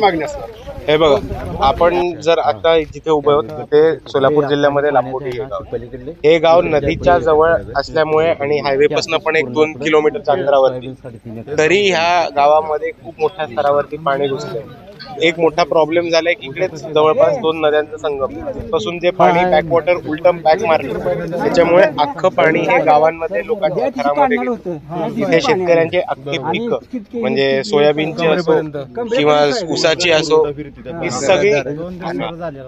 मागणी असणार हे बघा आपण जर आता जिथे उभे आहोत तिथे सोलापूर जिल्ह्यामध्ये लांबोटी हे गाव हे गाव नदीच्या जवळ असल्यामुळे आणि हायवे पासून पण एक दोन किलोमीटरच्या अंतरावरती. तरी ह्या गावामध्ये खूप मोठ्या स्तरावरती पाणी घुसले एक मोठा प्रॉब्लेम झालाय की इकडे जवळपास दोन नद्यांचा संगम तिथपासून जे पाणी बॅकवॉटर उलटम बॅक मारलं. त्याच्यामुळे अख्खं पाणी हे गावांमध्ये लोकांच्या घरामध्ये गेलं. इथे शेतकऱ्यांचे अख्खे पिकं म्हणजे सोयाबीनची असो किंवा ऊसाची असो ही सगळी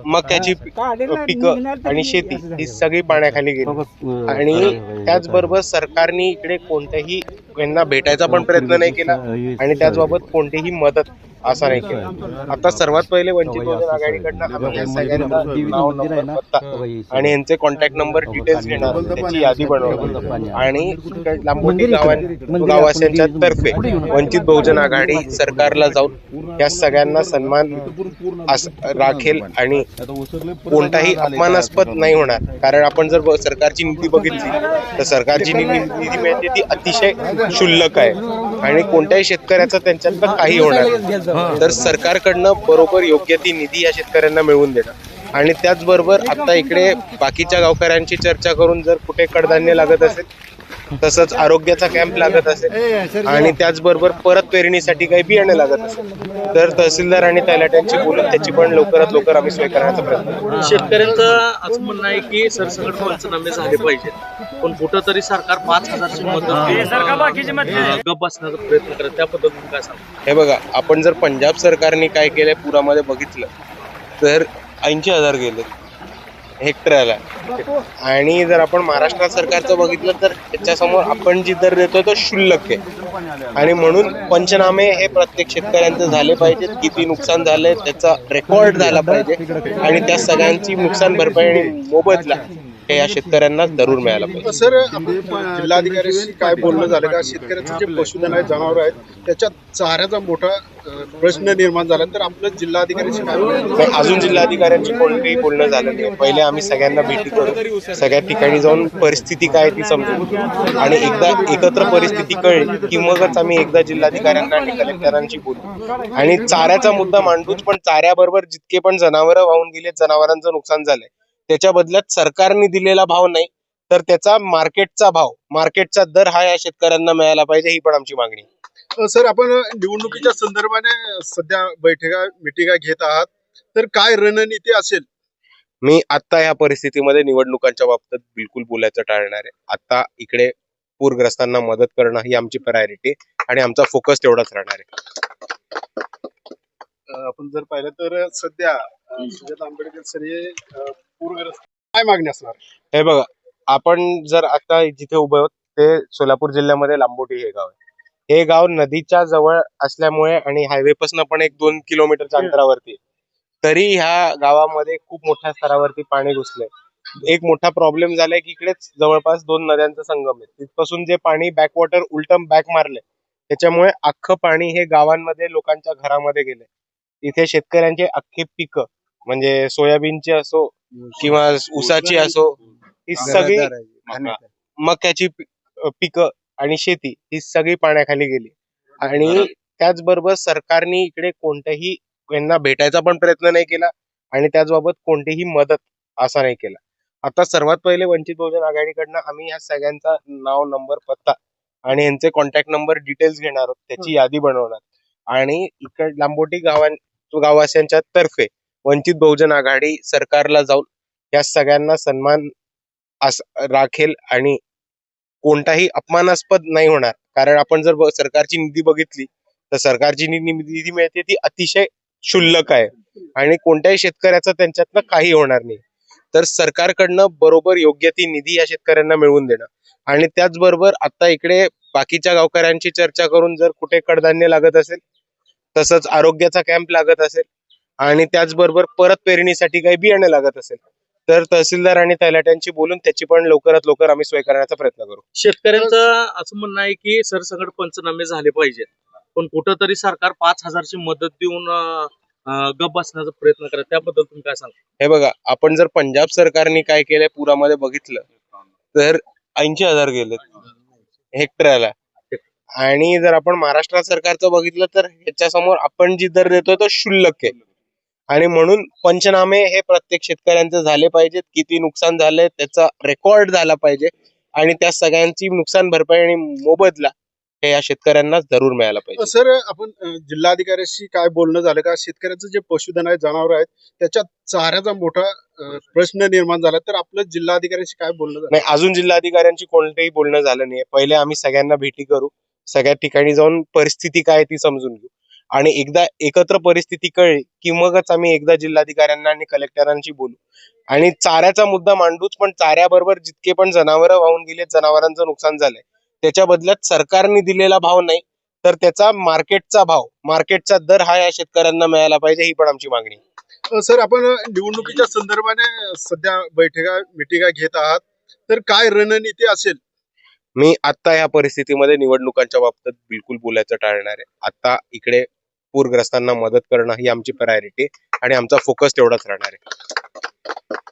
मक्याची पिकं आणि शेती ही सगळी पाण्याखाली गेली. आणि त्याचबरोबर सरकारने इकडे कोणत्याही यांना भेटायचा पण प्रयत्न नाही केला. आणि त्याचबाबत कोणतीही मदत असा नाही. केला आता सर्वात पहिले वंचित बहुजन आघाडीकडनं आम्ही या सगळ्यांचा नाव नंबर पत्ता आणि यांचे कॉन्टॅक्ट नंबर डिटेल्स घेणार. त्याची यादी बनवणार. आणि लांबोटी गावां गाववासियांच्या तर्फे वंचित बहुजन आघाडी सरकारला जाऊन या सगळ्यांना सन्मान अस- राखेल आणि कोणताही अपमानास्पद नाही होणार. कारण आपण जर ब- सरकारची नीती बघितली तर सरकारची नी- नीती मिळते ती अतिशय क्षुल्लक आहे. आणि कोणत्याही शेतकऱ्याचं त्यांच्यातलं काही होणार नाही. तर सरकारकडनं बरोबर योग्य ती निधी या शेतकऱ्यांना मिळवून देणं आणि त्याचबरोबर आता इकडे बाकीच्या गावकऱ्यांची चर्चा करून जर कुठे कडधान्य लागत असेल तसंच आरोग्याचा कॅम्प लागत असेल. आणि त्याचबरोबर परत पेरणीसाठी काही बियाणे लागत असेल. तर तहसीलदार आणि तलाट्यांची बोलून त्याची पण लवकरात लवकर आम्ही सोय करण्याचा प्रयत्न. शेतकऱ्यांचं असं म्हणणं आहे की सरसकट पंचनामे झाले पाहिजेत. पण कुठं तरी सरकार पाच हजारची मदत बसण्याचा प्रयत्न करत त्याबद्दल तुम्ही काय सांगा हे बघा आपण जर पंजाब सरकारने काय केलंय पुरामध्ये बघितलं तर ऐंशी हजार गेले हेक्टरला आणि जर आपण महाराष्ट्र सरकारचं बघितलं तर त्याच्यासमोर आपण जी दर देतोय तो शुल्लक आहे. आणि म्हणून पंचनामे हे प्रत्येक शेतकऱ्यांचे झाले पाहिजेत. किती नुकसान झालंय त्याचा रेकॉर्ड झाला पाहिजे. आणि त्या सगळ्यांची नुकसान भरपाई आणि मोबदला या शेतकऱ्यांना जरूर मिळाला पाहिजे? सर जिल्हाधिकाऱ्यांशी काय बोलणं झालं का? शेतकऱ्यांचं जे पशुधन आहे जनावर आहेत त्याच्यात चाऱ्याचा मोठा प्रश्न निर्माण झाला. तर आपलं जिल्हाधिकाऱ्यांशी काय अजून जिल्हाधिकाऱ्यांची कोणतेही बोलणं झालं नाही. पहिले आम्ही सगळ्यांना भेटी करू. सगळ्या ठिकाणी जाऊन परिस्थिती काय ती समजू. आणि एकदा एकत्र परिस्थिती कळली की मगच आम्ही एकदा जिल्हाधिकाऱ्यांना आणि कलेक्टरांशी बोलू. आणि चाऱ्याचा मुद्दा मांडूच पण चाऱ्याबरोबर जितके पण जनावरं वाहून गेले जनावरांचं नुकसान झालंय. त्याच्या बदल्यात सरकारने दिलेला भाव नाही तर त्याचा मार्केटचा भाव मार्केटचा दर हा या शेतकऱ्यांना मिळाला पाहिजे ही पण आमची मागणी. सर आपण निवडणुकीच्या संदर्भाने सध्या बैठका मिटिंगा घेत आहात. तर काय रणनीती असेल? मी आता ह्या परिस्थितीमध्ये निवडणुकांच्या बाबतीत बिलकुल बोलायचं टाळणार आहे. आता इकडे पूरग्रस्तांना मदत करणं ही आमची प्रायोरिटी आणि आमचा फोकस तेवढाच राहणार आहे. आपण जर पाहिलं तर सध्या आंबेडकर सर हे पूरग्रस्त काय मागणी असणार? हे बघा आपण जर आता जिथे उभे आहोत ते सोलापूर जिल्ह्यामध्ये लांबोटी हे गाव आहे. हे गाव नदीच्या जवळ असल्यामुळे आणि हायवे पासून पण एक दोन किलोमीटरच्या अंतरावरती. तरी ह्या गावामध्ये खूप मोठ्या स्तरावरती पाणी घुसलंय. एक मोठा प्रॉब्लेम झालाय की इकडेच जवळपास दोन नद्यांचा संगम आहे. तिथपासून जे पाणी बॅकवॉटर उलटम बॅक मारलंय त्याच्यामुळे अख्खं पाणी हे गावांमध्ये लोकांच्या घरामध्ये गेलंय. इथे शेतकऱ्यांचे अख्खे पिकं म्हणजे सोयाबीनची असो किंवा ऊसाची असो ही सगळी मक्याची पिकं आणि शेती ही सगळी पाण्याखाली गेली. आणि त्याचबरोबर सरकारने इकडे कोणत्याही यांना भेटायचा पण प्रयत्न नाही केला आणि त्याचबाबत कोणतीही मदत असा नाही केला. आता सर्वात पहिले वंचित बहुजन आघाडीकडनं आम्ही या सगळ्यांचा नाव नंबर पत्ता आणि यांचे कॉन्टॅक्ट नंबर डिटेल्स घेणार आहोत. त्याची यादी बनवणार. आणि इकड लांबोटी गावां गाववासियांच्या तर्फे वंचित बहुजन आघाडी सरकारला जाऊन या सगळ्यांना सन्मान अस राखेल आणि कोणताही अपमानास्पद नाही होणार. कारण आपण जर सरकारची निधी बघितली तर सरकारची निधी मिळते ती अतिशय क्षुल्लक आहे. आणि कोणत्याही शेतकऱ्याचं त्यांच्यातनं काही होणार नाही. तर सरकारकडनं बरोबर योग्य ती निधी या शेतकऱ्यांना मिळवून देणं. आणि त्याचबरोबर आता इकडे बाकीच्या गावकऱ्यांची चर्चा करून जर कुठे कडधान्य लागत असेल तसंच आरोग्याचा कॅम्प लागत असेल आणि त्याचबरोबर परत पेरणीसाठी काही बियाणे लागत असेल तर तहसीलदार आणि तलाट्यांची बोलून त्याची पण लवकरात लवकर आम्ही सोय करण्याचा प्रयत्न करू. शेतकऱ्यांचं असं म्हणणं आहे की सरसकट पंचनामे झाले पाहिजेत पण कुठं तरी सरकार पाच हजारची मदत देऊन गप्प बसण्याचा प्रयत्न करत त्याबद्दल तुम्ही काय सांगा हे बघा आपण जर पंजाब सरकारने काय केलंय पुरामध्ये बघितलं तर ऐंशी हजार गेले हेक्टरला. आणि जर आपण महाराष्ट्र सरकारचं बघितलं तर ह्याच्यासमोर आपण जी दर देतोय तो क्षुल्लक आहे. आणि म्हणून पंचनामे हे प्रत्येक शेतकऱ्यांचे झाले पाहिजेत. किती नुकसान झालंय त्याचा रेकॉर्ड झाला पाहिजे. आणि त्या सगळ्यांची नुकसान भरपाई आणि मोबदला हे या शेतकऱ्यांना जरूर मिळाला पाहिजे. सर आपण जिल्हाधिकाऱ्याशी काय बोलणं झालं का? शेतकऱ्याचं जे पशुधन आहे जनावर आहेत त्याच्यात चाऱ्याचा मोठा प्रश्न निर्माण झाला. तर आपलं जिल्हाधिकाऱ्याशी काय बोलणं झालं? नाही अजून जिल्हाधिकाऱ्यांची कोणतेही बोलणं झालं नाहीये. पहिले आम्ही सगळ्यांना भेटी करू. सगळ्या ठिकाणी जाऊन परिस्थिती काय ती समजून घेऊ. आणि एकदा एकत्र परिस्थिती कळली की मगच आम्ही एकदा जिल्हाधिकाऱ्यांना आणि कलेक्टरांशी बोलू. आणि चाऱ्याचा मुद्दा मांडूच पण चाऱ्याबरोबर जितके पण जनावरं वाहून गेले जनावरांचं नुकसान झालंय. त्याच्या बदल्यात सरकारने दिलेला भाव नाही तर त्याचा मार्केटचा भाव मार्केटचा दर हा या शेतकऱ्यांना मिळाला पाहिजे ही पण आमची मागणी. सर आपण निवडणुकीच्या संदर्भाने सध्या बैठका मिटिंगा घेत आहात. तर काय रणनीती असेल? मी आता या परिस्थितीमध्ये निवडणुकांच्या बाबतीत बिलकुल बोलायचं टाळणार आहे. आता इकडे पूरग्रस्तांना मदत करणं ही आमची प्रायोरिटी आणि आमचा फोकस तेवढाच राहणार आहे.